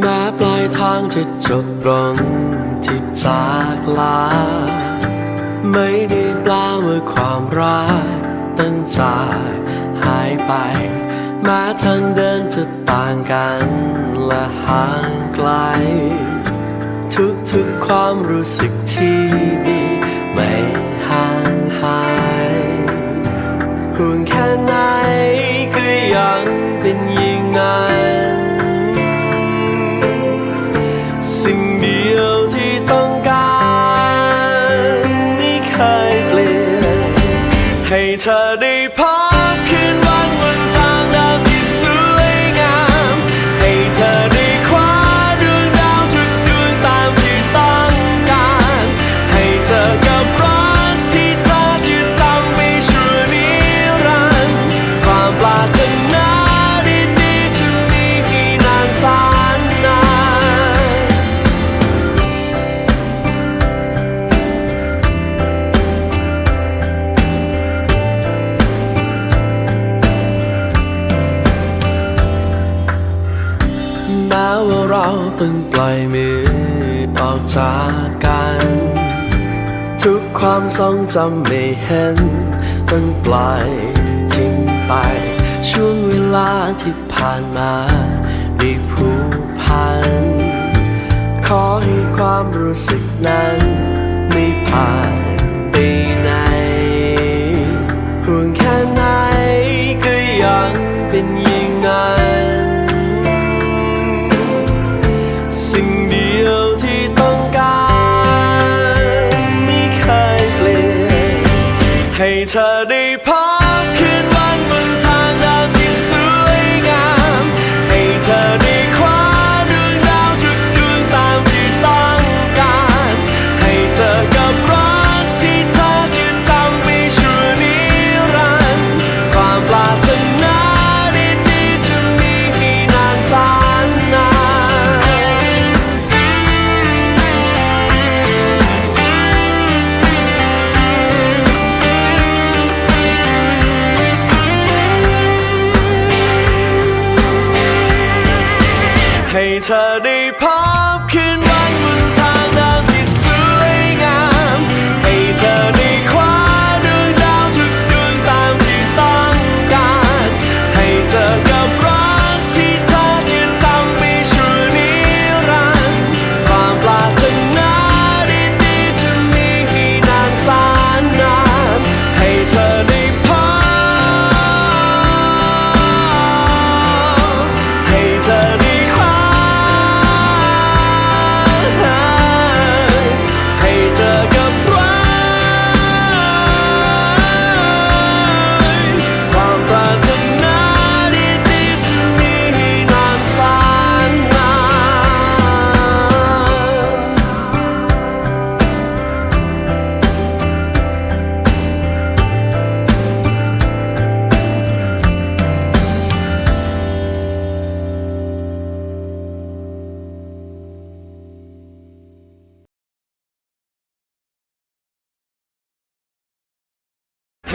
แม้ปลางจะจบลงที่จากลา ไม่ได้แปลว่าความรักตั้งจากหายไป แม้ทางเดินจะต่างกันและห่างไกล ทุกๆความรู้สึกที่มีไม่ห่างหายห่วงแค่ไหนก็ยังเป็นอย่างนั้น เธอ ว่าเราต้องปล่อยมือออกจากกัน ทุกความทรงจำไม่เห็นต้องปล่อยทิ้งไป ช่วงเวลาที่ผ่านมาได้ผูกพัน ขอให้ความรู้สึกนั้นไม่ผ่านไปไหนห่วงแค่ไหนก็ยังเป็นอย่ เธอได้พบคืนวันบน เธอได้พบคืนวันบน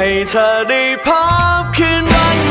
ให้เธอได้พบคืนวัน